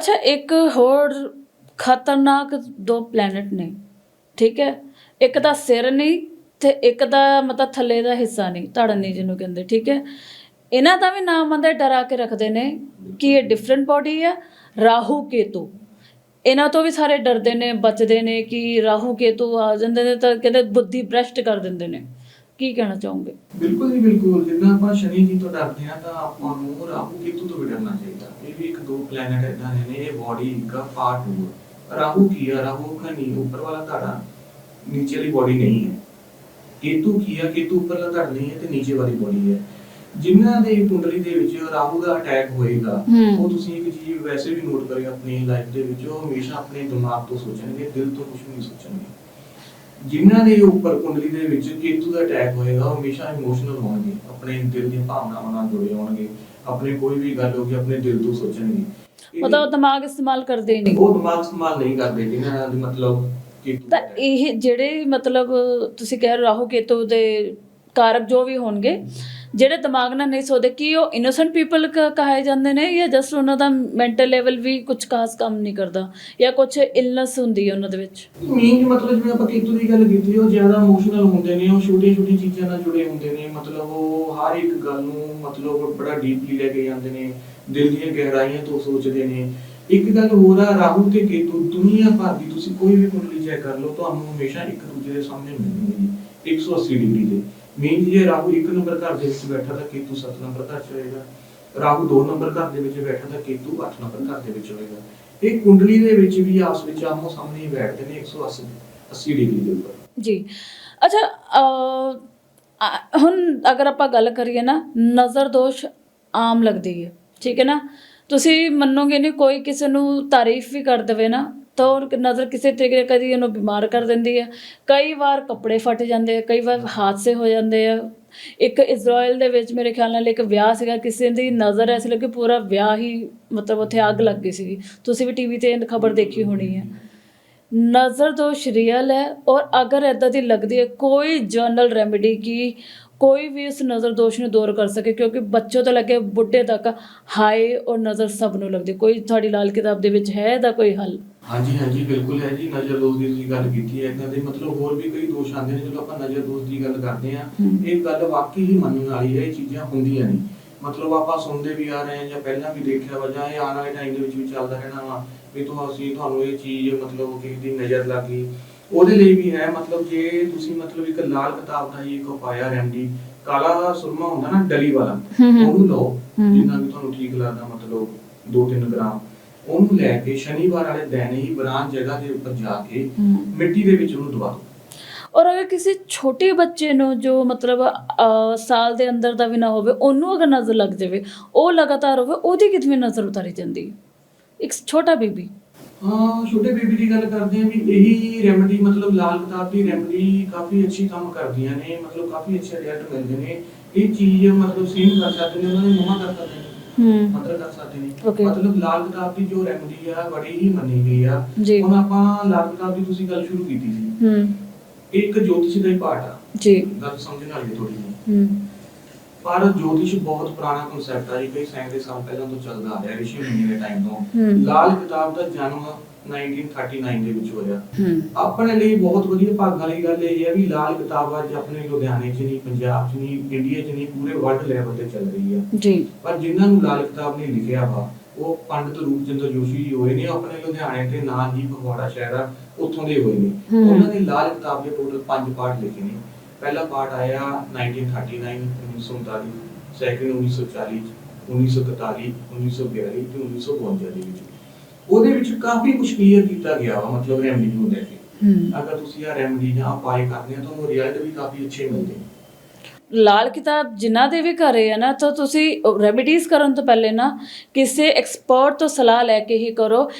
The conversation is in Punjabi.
ਅੱਛਾ, ਇੱਕ ਹੋਰ ਖਤਰਨਾਕ ਦੋ ਪਲੈਨਟ ਨੇ, ਠੀਕ ਹੈ? ਇੱਕ ਦਾ ਸਿਰ ਨਹੀਂ ਤੇ ਇੱਕ ਦਾ ਮਤਲਬ ਥੱਲੇ ਦਾ ਹਿੱਸਾ ਨਹੀਂ, ਧੜ ਜਿਹਨੂੰ ਕਹਿੰਦੇ, ਠੀਕ ਹੈ? ਇਹਨਾਂ ਦਾ ਵੀ ਨਾਮ ਆਂਦਾ ਡਰਾ ਕੇ ਰੱਖਦੇ ਨੇ ਕਿ ਇਹ ਡਿਫਰੈਂਟ ਬਾਡੀ ਹੈ ਰਾਹੂ ਕੇਤੂ। ਇਹਨਾਂ ਤੋਂ ਵੀ ਸਾਰੇ ਡਰਦੇ ਨੇ, ਬਚਦੇ ਨੇ ਕਿ ਰਾਹੂ ਕੇਤੂ ਆ ਜਾਂਦੇ ਨੇ ਤਾਂ ਕਹਿੰਦੇ ਬੁੱਧੀ ਭ੍ਰਸ਼ਟ ਕਰ ਦਿੰਦੇ ਨੇ। ਕੀ ਕਹਿਣਾ ਚਾਹੋਗੇ? ਬਿਲਕੁਲ ਜੀ, ਬਿਲਕੁਲ। ਜਿੱਦਾਂ ਆਪਾਂ ਸ਼ਨੀ ਜੀ ਤੋਂ ਡਰਦੇ ਹਾਂ ਤਾਂ ਆਪਾਂ ਨੂੰ ਰਾਹੂ ਕੇਤੂ ਤੋਂ ਵੀ ਡਰਨਾ ਚਾਹੀਦਾ। ਇਹ ਵੀ ਇੱਕ ਦੋ ਪਲੈਨਟ ਇਦਾਂ ਦੇ ਨੇ ਇਹ ਬਾਡੀ ਦਾ ਪਾਰਟ ਹੋ ਰਾਹੂ ਕੀ ਹੈ ਰਾਹੂ का ਨਹੀਂ ਉੱਪਰ ਵਾਲਾ ਧੜਾ। ਨੀਚੇ ਵਾਲੀ ਬਾਡੀ ਨਹੀਂ ਹੈ। ਕੇਤੂ ਕੀ ਹੈ ਕੇਤੂ ਉੱਪਰਲਾ ਧੜ ਨਹੀਂ ਹੈ ਤੇ ਨੀਚੇ ਵਾਲੀ ਬਾਡੀ ਹੈ। ਜਿਨ੍ਹਾਂ ਦੇ ਕੁੰਡਲੀ ਦੇ ਵਿੱਚ ਰਾਹੂ ਦਾ ਅਟੈਕ ਹੋਏਗਾ। ਉਹ ਤੁਸੀਂ ਇੱਕ ਚੀਜ਼ ਵੈਸੇ ਵੀ ਨੋਟ ਕਰਿਓ ਆਪਣੀ ਲਾਈਫ ਦੇ ਵਿੱਚ ਉਹ ਹਮੇਸ਼ਾ ਆਪਣੇ ਦਿਮਾਗ ਤੋਂ ਸੋਚਣਗੇ ਦਿਲ ਤੋਂ ਕੁਝ ਨਹੀਂ ਸੋਚਣਗੇ। ਜਿਨ੍ਹਾਂ ਦੇ ਉੱਪਰ ਕੁੰਡਲੀ ਦੇ ਵਿੱਚ ਕੇਤੂ ਦਾ ਅਟੈਕ ਹੋਏਗਾ ਉਹ ਹਮੇਸ਼ਾ ਇਮੋਸ਼ਨਲ ਹੋਣਗੇ ਆਪਣੇ ਦਿਲ ਦੀਆਂ ਭਾਵਨਾਵਾਂ ਨਾਲ ਜੁੜੇ ਹੋਣਗੇ। ਆਪਣੇ ਕੋਈ ਵੀ ਗੱਲ ਹੋਗੀ ਆਪਣੇ ਦਿਲ ਤੋਂ ਸੋਚਣਗੇ ਮਤਲਬ ਦਿਮਾਗ ਇਸਤੇਮਾਲ ਕਰਦੇ ਹੀ ਨਹੀਂ। ਉਹ ਦਿਮਾਗ ਇਸਤੇਮਾਲ ਨਹੀਂ ਕਰਦੇ ਜਿਨ੍ਹਾਂ ਦੀ ਮਤਲਬ ਦਾ ਤਾਂ ਇਹ ਜਿਹੜੇ ਮਤਲਬ ਤੁਸੀਂ ਕਹਿ ਰਹੇ ਹੋ ਕੇਤੂ ਦੇ ਕਾਰਕ ਜੋ ਵੀ ਹੋਣਗੇ ਜਿਹੜੇ ਦਿਮਾਗ ਨਾਲ ਨਹੀਂ ਸੋਚਦੇ ਕੀ ਉਹ ਇਨੋਸੈਂਟ ਪੀਪਲ ਕਹਾਏ ਜਾਂਦੇ ਨੇ ਜਾਂ ਜਸਟ ਉਹਨਾਂ ਦਾ ਮੈਂਟਲ ਲੈਵਲ ਵੀ ਕੁਝ ਖਾਸ ਕੰਮ ਨਹੀਂ ਕਰਦਾ ਜਾਂ ਕੁਝ ਇਲਨੈਸ ਹੁੰਦੀ ਹੈ ਉਹਨਾਂ ਦੇ ਵਿੱਚ? ਮੀਨ ਮਤਲਬ ਜਿਵੇਂ ਆਪਾਂ ਕੇਤੂ ਦੀ ਗੱਲ ਕੀਤੀ ਉਹ ਜ਼ਿਆਦਾ ਇਮੋਸ਼ਨਲ ਹੁੰਦੇ ਨੇ ਉਹ ਛੋਟੀ ਛੋਟੀ ਚੀਜ਼ਾਂ ਨਾਲ ਜੁੜੇ ਹੁੰਦੇ ਨੇ ਮਤਲਬ ਉਹ ਹਰ ਇੱਕ ਗੱਲ ਨੂੰ ਮਤਲਬ ਬੜਾ ਡੀਪਲੀ ਲੈ ਕੇ ਜਾਂਦੇ ਨੇ, ਦਿਲ ਦੀਆਂ ਗਹਿਰਾਈਆਂ ਤੋਂ ਸੋਚਦੇ ਨੇ। ਇੱਕ ਗੱਲ ਹੋਰ ਆ ਰਾਹੂ ਤੇ ਕੇਤੂ ਦੁਨੀਆ ਭਰ ਦੀ ਤੁਸੀਂ ਕੋਈ ਵੀ ਕੁੰਡਲੀ ਚੈੱਕ ਕਰ ਲਓ, ਤੁਹਾਨੂੰ ਹਮੇਸ਼ਾ ਇੱਕ ਦੂਜੇ ਦੇ ਸਾਹਮਣੇ ਮਿਲਣਗੇ 180 ਡਿਗਰੀ ਦੇ ਮੀਨ ਜੇ ਰਾਹੂ ਇੱਕ ਨੰਬਰ ਘਰ ਦੇ ਵਿੱਚ ਬੈਠਾ ਤਾਂ ਕੇਤੂ 7 ਨੰਬਰ ਘਰ 'ਚ ਹੋਏਗਾ। ਰਾਹੂ 2 ਨੰਬਰ ਘਰ ਦੇ ਵਿੱਚ ਬੈਠਾ ਤਾਂ ਕੇਤੂ 8 ਨੰਬਰ ਘਰ ਦੇ ਵਿੱਚ ਹੋਏਗਾ। ਇਹ ਕੁੰਡਲੀ ਦੇ ਵਿੱਚ ਵੀ ਆਪਸ ਵਿੱਚ ਆਮੋ ਸਾਹਮਣੇ ਬੈਠਦੇ ਨੇ 180 80 ਡਿਗਰੀ ਦੇ ਉੱਪਰ। ਜੀ। ਅੱਛਾ ਅਹ, ਆ- ਹੁਣ ਅਗਰ ਆਪਾਂ ਗੱਲ ਕਰੀਏ ਨਾ ਨਜ਼ਰ ਦੋਸ਼ ਆਮ ਲੱਗਦੀ ਹੈ ਠੀਕ ਹੈ ਨਾ? ਤੁਸੀਂ ਮੰਨੋਗੇ ਨਹੀਂ ਕੋਈ ਕਿਸੇ ਨੂੰ ਤਾਰੀਫ ਵੀ ਕਰ ਦੇਵੇ ਨਾ ਤਾਂ ਉਹ ਨਜ਼ਰ ਕਿਸੇ ਤਰੀਕੇ ਨਾਲ ਕਦੀ ਉਹਨੂੰ ਬਿਮਾਰ ਕਰ ਦਿੰਦੀ ਹੈ। ਕਈ ਵਾਰ ਕੱਪੜੇ ਫਟ ਜਾਂਦੇ ਆ ਕਈ ਵਾਰ ਹਾਦਸੇ ਹੋ ਜਾਂਦੇ ਆ। ਇੱਕ ਇਜ਼ਰਾਈਲ ਦੇ ਵਿੱਚ ਮੇਰੇ ਖਿਆਲ ਨਾਲ ਇੱਕ ਵਿਆਹ ਸੀਗਾ ਕਿਸੇ ਦੀ ਨਜ਼ਰ ਐਸੀ ਲੱਗੀ ਪੂਰਾ ਵਿਆਹ ਹੀ ਮਤਲਬ ਉੱਥੇ ਅੱਗ ਲੱਗ ਗਈ ਸੀਗੀ। ਤੁਸੀਂ ਵੀ ਟੀਵੀ ਤੇ ਖਬਰ ਦੇਖੀ ਹੋਣੀ ਹੈ। ਨਜ਼ਰ ਦੋਸ਼ ਰੀਅਲ ਹੈ ਔਰ ਅਗਰ ਇਦਾਂ ਦੀ ਲੱਗਦੀ ਹੈ ਕੋਈ ਜਨਰਲ ਰੈਮੇਡੀ ਕੀ ਕੋਈ ਵੀ ਉਸ ਨਜ਼ਰ ਦੋਸ਼ ਨੂੰ ਦੂਰ ਕਰ ਸਕੇ ਕਿਉਂਕਿ ਬੱਚੋਂ ਤੋਂ ਲੈ ਕੇ ਬੁੱਢੇ ਤੱਕ ਹਾਈ ਔਰ ਨਜ਼ਰ ਸਭ ਨੂੰ ਲੱਗਦੀ ਕੋਈ ਤੁਹਾਡੀ ਲਾਲ ਕਿਤਾਬ ਦੇ ਵਿੱਚ ਹੈ ਇਹਦਾ ਕੋਈ ਹੱਲ? ਹਾਂਜੀ ਹਾਂਜੀ ਬਿਲਕੁਲ ਹੈ ਜੀ ਨਜ਼ਰ ਦੋਸ਼ ਦੀ ਤੁਸੀਂ ਗੱਲ ਕੀਤੀ ਹੈ ਇਦਾਂ ਦੇ। ਮਤਲਬ ਹੋਰ ਵੀ ਕਈ ਦੋਸ਼ ਆਉਂਦੇ ਨੇ ਜਦੋਂ ਆਪਾਂ ਨਜ਼ਰ ਦੋਸ਼ ਦੀ ਗੱਲ ਕਰਦੇ ਆ। ਇਹ ਗੱਲ ਵਾਕਈ ਹੀ ਮੰਨਣ ਵਾਲੀ ਹੈ ਇਹ ਚੀਜ਼ਾਂ ਹੁੰਦੀਆਂ ਨੇ ਮਤਲਬ ਆਪਾਂ ਸੁਣਦੇ ਵੀ ਆ ਰਹੇ ਹਾਂ ਜਾਂ ਪਹਿਲਾਂ ਵੀ ਦੇਖਿਆ ਵਾ ਜਾਂ ਇਹ ਆਉਣ ਵਾਲੇ ਟਾਈਮ ਦੇ ਵਿੱਚ ਵੀ ਚੱਲਦਾ ਰਹਿਣਾ ਵਾ ਵੀ ਤੁਹਾਨੂੰ ਅਸੀਂ ਤੁਹਾਨੂੰ ਇਹ ਚੀਜ਼ ਮਤਲਬ ਕਿਸੇ ਦੀ ਨਜ਼ਰ ਲੱਗ ਗਈ ਉਹਦੇ ਲਈ ਵੀ ਹੈ ਮਤਲਬ ਜੇ ਤੁਸੀਂ ਮਤਲਬ ਇੱਕ ਲਾਲ ਕਿਤਾਬ ਦਾ ਹੀ ਇੱਕ ਉਪਾਇਆ ਰੈਮਡੀ ਕਾਲਾ ਸੁਰਮਾ ਹੁੰਦਾ ਨਾ ਡਲੀ ਵਾਲਾ। ਉਹਨੂੰ ਲਓ। ਜਿੰਨਾ ਵੀ ਤੁਹਾਨੂੰ ਠੀਕ ਲੱਗਦਾ ਮਤਲਬ 2-3 ਗ੍ਰਾਮ ਉਹਨੂੰ ਲੈ ਕੇ ਸ਼ਨੀਵਾਰ ਵਾਲੇ ਦਿਨ ਹੀ ਬਰਾਨ ਜਗ੍ਹਾ ਦੇ ਉੱਪਰ ਜਾ ਕੇ। ਮਿੱਟੀ ਦੇ ਵਿੱਚ ਉਹਨੂੰ ਦਬਾ ਦਿਓ ਔਰ ਅਗਰ ਕਿਸੇ ਛੋਟੇ ਬੱਚੇ ਨੂੰ ਜੋ ਮਤਲਬ ਸਾਲ ਦੇ ਅੰਦਰ ਦਾ ਵੀ ਨਾ ਹੋਵੇ ਉਹਨੂੰ ਅਗਰ ਨਜ਼ਰ ਲੱਗ ਜਾਵੇ ਉਹ ਲਗਾਤਾਰ ਹੋਵੇ ਉਹਦੀ ਕਿਤਨੀ ਨਜ਼ਰ ਉਤਾਰੀ ਜਾਂਦੀ ਇੱਕ ਛੋਟਾ ਬੇਬੀ। ਹਾਂ ਛੋਟੇ ਬੇਬੀ ਦੀ ਗੱਲ ਕਰਦੇ ਆ ਵੀ ਇਹੀ ਰੈਮਡੀ ਮਤਲਬ ਲਾਲ ਕਿਤਾਬ ਦੀ ਰੈਮਡੀ ਕਾਫੀ ਅੱਛੀ ਕੰਮ ਕਰਦੀਆਂ ਨੇ ਮਤਲਬ ਕਾਫੀ ਅੱਛੇ ਰਿਜ਼ਲਟ ਮਿਲਦੇ ਨੇ। ਇਹ ਚੀਜ਼ ਮਤਲਬ ਸੀਨ ਕਰ ਸਕਦੇ ਨੇ ਉਹਨਾਂ ਦੇ ਮਮਾ ਕਰ ਸਕਦੇ ਨੇ ਹੂੰ। ਮਤਲਬ ਕਰ ਸਕਦੇ ਨੇ. ਮਤਲਬ ਲਾਲ ਕਿਤਾਬ ਦੀ ਜੋ ਰੈਮਡੀ ਆ ਬੜੀ ਹੀ ਮੰਨੀ ਗਈ ਆ। ਹੁਣ ਆਪਾਂ ਲਾਲ ਕਿਤਾਬ ਦੀ ਤੁਸੀਂ ਗੱਲ ਸ਼ੁਰੂ ਕੀਤੀ ਸੀ। ਹੂੰ। ਇੱਕ ਜੋਤਿਸ਼ ਦਾ ਹੀ ਪਾਰਟ ਆ। ਜੀ। ਗੱਲ ਸਮਝਣ ਵਾਲੀ ਥੋੜੀ ਜਿਹੀ। ਹੂੰ। ਪਰ ਜੋਤਿਸ਼ ਬਹੁਤ ਪੁਰਾਣਾ ਕਨਸੈਪਟ ਆ ਜੀ ਕਈ ਸੈਂਕੜੇ ਸਾਲ ਪਹਿਲਾਂ ਤੋਂ ਚੱਲਦਾ ਆ ਰਿਹਾ ਰਿਸ਼ੀ ਮੁਨੀ ਦੇ ਟਾਈਮ ਤੋਂ। ਲਾਲ ਕਿਤਾਬ ਦਾ ਜਨਮ 1939 ਦੇ ਵਿੱਚ ਹੋਇਆ। ਆਪਣੇ ਲਈ ਬਹੁਤ ਵਧੀਆ ਭਾਗਾਂ ਵਾਲੀ ਗੱਲ ਇਹ ਹੈ ਵੀ ਲਾਲ ਕਿਤਾਬ ਅੱਜ ਆਪਣੇ ਲੁਧਿਆਣੇ 'ਚ ਨਹੀਂ ਪੰਜਾਬ 'ਚ ਨਹੀਂ ਇੰਡੀਆ 'ਚ ਨਹੀਂ ਪੂਰੇ ਵਰਲਡ ਲੈਵਲ ਤੇ ਚੱਲ ਰਹੀ ਆ। ਜੀ। ਪਰ ਜਿਨ੍ਹਾਂ ਨੂੰ ਲਾਲ ਕਿਤਾਬ ਨੇ ਲਿਖਿਆ ਵਾ ਉਹ ਪੰਡਿਤ ਰੂਪਚੰਦਰ ਜੋਸ਼ੀ ਜੀ ਹੋਏ ਨੇ ਆਪਣੇ ਲੁਧਿਆਣੇ ਦੇ ਨਾਲ ਹੀ ਫਗਵਾੜਾ ਸ਼ਹਿਰ ਆ ਉੱਥੋਂ ਦੇ ਹੋਏ ਨੇ। ਉਹਨਾਂ ਨੇ ਲਾਲ ਕਿਤਾਬ ਦੇ ਟੋਟਲ ਪੰਜ ਪਾਠ ਲਿਖੇ ਨੇ। ਪਹਿਲਾ ਪਾਠ ਆਇਆ 1939 1939 ਸੈਕਿੰਡ 1940 1941 1942 ਤੇ 1952 ਦੇ ਵਿੱਚ। ਉਹਦੇ ਵਿੱਚ ਕਾਫੀ ਕੁਝ ਕਲੀਅਰ ਕੀਤਾ ਗਿਆ ਵਾ ਮਤਲਬ ਰੈਮਡੀ ਨੂੰ ਲੈ ਕੇ ਅਗਰ ਤੁਸੀਂ ਆ ਰੈਮਡੀ ਜਾਂ ਅਪਲਾਈ ਕਰਦੇ ਆ ਤਾਂ ਉਹ ਰਿਜ਼ਲਟ ਵੀ ਕਾਫੀ ਅੱਛੇ ਮਿਲਦੇ ਨੇ। ਲਾਲ ਕਿਤਾਬ ਜਿਨ੍ਹਾਂ ਦੇ ਵੀ ਘਰੇ ਹੈ ਨਾ, ਤਾਂ ਤੁਸੀਂ ਰੈਮੀਡੀਜ਼ ਕਰਨ ਤੋਂ ਪਹਿਲੇ ਨਾ ਕਿਸੇ ਐਕਸਪਰਟ ਤੋਂ ਸਲਾਹ ਲੈ ਕੇ ਹੀ ਕਰੋ।